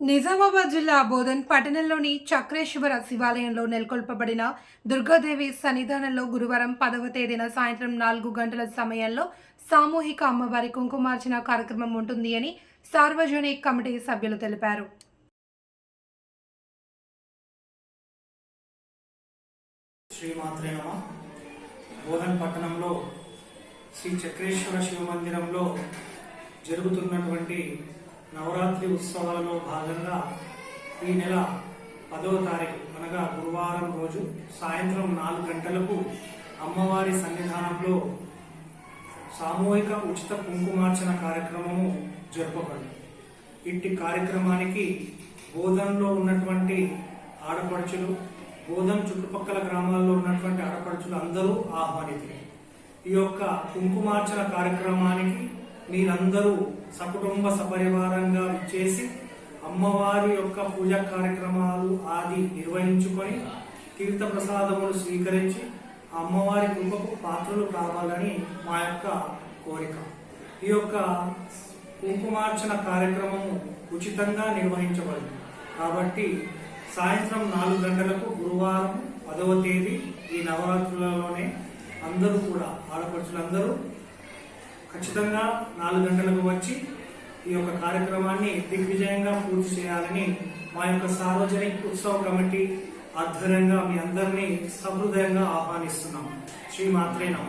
నిజామాబాద్ జిల్లా బోధన్ పట్టణంలోని చక్రేశ్వర శివాలయంలో నెలకొల్పబడిన దుర్గాదేవి సన్నిధానంలో గురువారం పదవ తేదీన సాయంత్రం నాలుగు గంటల సమయంలో సామూహిక అమ్మవారి కుంకుమార్చన కార్యక్రమం ఉంటుంది అని సార్వజనిక్ కమిటీ సభ్యులు తెలిపారు. బోధన్ పట్టణంలో శ్రీ చక్రేశ్వర శివ మందిరంలో జరుగుతున్నటువంటి నవరాత్రి ఉత్సవాలలో భాగంగా ఈ నెల పదవ తారీఖు అనగా గురువారం రోజు సాయంత్రం నాలుగు గంటలకు అమ్మవారి సన్నిధానంలో సామూహిక ఉచిత కుంకుమార్చన కార్యక్రమము జరపబడింది ఇట్టి కార్యక్రమానికి బోధన్లో ఉన్నటువంటి ఆడపడుచులు బోధన్ చుట్టుపక్కల గ్రామాల్లో ఉన్నటువంటి ఆడపడుచులు అందరూ ఆహ్వానితులు. ఈ యొక్క కుంకుమార్చన కార్యక్రమానికి మీరందరూ సకుటుంబ సపరివారంగా చేసి అమ్మవారి యొక్క పూజా కార్యక్రమాలు ఆది నిర్వహించుకొని తీర్థ ప్రసాదములు స్వీకరించి అమ్మవారి కృపకు పాత్రలు కావాలని మా యొక్క కోరిక. ఈ యొక్క కుంకుమార్చన కార్యక్రమము ఉచితంగా నిర్వహించబడింది. కాబట్టి సాయంత్రం నాలుగు గంటలకు గురువారం పదవ తేదీ ఈ నవరాత్రులలోనే అందరూ కూడా ఆడపడుచులందరూ ఖచ్చితంగా నాలుగు గంటలకు వచ్చి ఈ యొక్క కార్యక్రమాన్ని దిగ్విజయంగా పూర్తి చేయాలని మా యొక్క సార్వజనిక ఉత్సవ కమిటీ ఆధ్వర్యంగా మీ అందరినీ సహృదయంగా ఆహ్వానిస్తున్నాం. శ్రీ మాత్రే నమ.